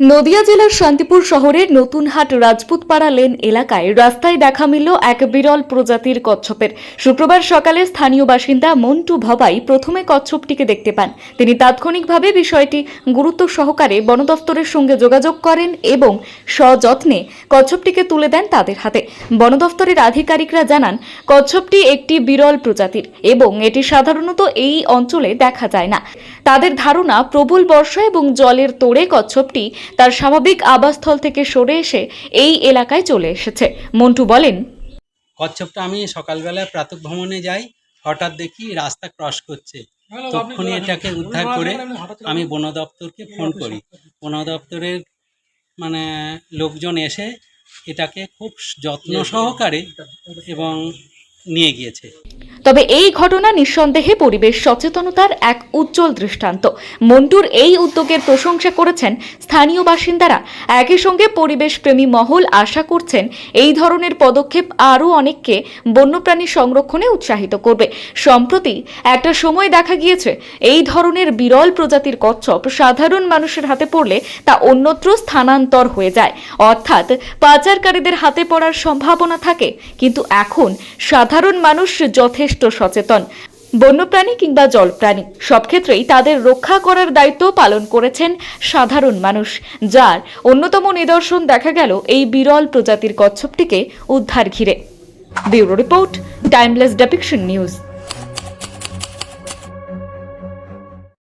নদিয়া জেলার শান্তিপুর শহরের নতুনহাট রাজপুতপাড়া লেন এলাকায় রাস্তায় দেখা মিলল এক বিরল প্রজাতির কচ্ছপের। শুক্রবার সকালে স্থানীয় বাসিন্দা মন্টু ভবাই প্রথমে কচ্ছপটিকে দেখতে পান। তিনি তাৎক্ষণিকভাবে বিষয়টি গুরুত্ব সহকারে বন দফতরের সঙ্গে যোগাযোগ করেন এবং সযত্নে কচ্ছপটিকে তুলে দেন তাদের হাতে। বন দফতরের আধিকারিকরা জানান, কচ্ছপটি একটি বিরল প্রজাতির এবং এটি সাধারণত এই অঞ্চলে দেখা যায় না। তাদের ধারণা, প্রবল বর্ষা এবং জলের তোড়ে কচ্ছপটি তার স্বাভাবিক আবাসস্থল থেকে সরে এসে এই এলাকায় চলে এসেছে। মন্টু বলেন কচ্ছপটা আমি সকালবেলায় প্রাতঃ ভ্রমণে যাই হঠাৎ দেখি রাস্তা ক্রস করছে। তখনই এটাকে উদ্ধার করে আমি বন দপ্তরকে ফোন করি। বন দপ্তরের মানে লোকজন এসে এটাকে খুব যত্ন সহকারে এবং নিয়ে গিয়েছে। তবে এই ঘটনা নিঃসন্দেহে পরিবেশ সচেতনতার এক উজ্জ্বল দৃষ্টান্ত। মন্টুর এই উদ্যোগের প্রশংসা করেছেন স্থানীয় বাসিন্দারা। একই সঙ্গে পরিবেশ প্রেমী মহল আশা করছেন এই ধরনের পদক্ষেপ আরও অনেককে বন্যপ্রাণী সংরক্ষণে উৎসাহিত করবে। সম্প্রতি একটা সময় দেখা গিয়েছে, এই ধরনের বিরল প্রজাতির কচ্ছপ সাধারণ মানুষের হাতে পড়লে তা অন্যত্র স্থানান্তর হয়ে যায়। অর্থাৎ পাচারকারীদের হাতে পড়ার সম্ভাবনা থাকে, কিন্তু এখন সাধারণ মানুষ যথেষ্ট সচেতন। বন্যপ্রাণী কিংবা জলপ্রাণী, সব ক্ষেত্রেই তাদের রক্ষা করার দায়িত্ব পালন করেছেন সাধারণ মানুষ, যার অন্যতম নিদর্শন দেখা গেল এই বিরল প্রজাতির কচ্ছপটিকে উদ্ধার ঘিরে। Bureau report, timeless depiction news.